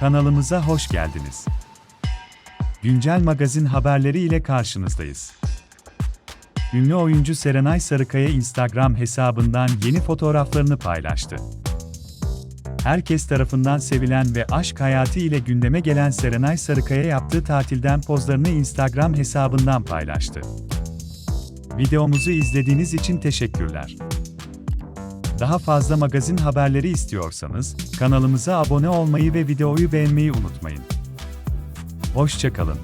Kanalımıza hoş geldiniz. Güncel magazin haberleri ile karşınızdayız. Ünlü oyuncu Serenay Sarıkaya Instagram hesabından yeni fotoğraflarını paylaştı. Herkes tarafından sevilen ve aşk hayatı ile gündeme gelen Serenay Sarıkaya yaptığı tatilden pozlarını Instagram hesabından paylaştı. Videomuzu izlediğiniz için teşekkürler. Daha fazla magazin haberleri istiyorsanız kanalımıza abone olmayı ve videoyu beğenmeyi unutmayın. Hoşçakalın.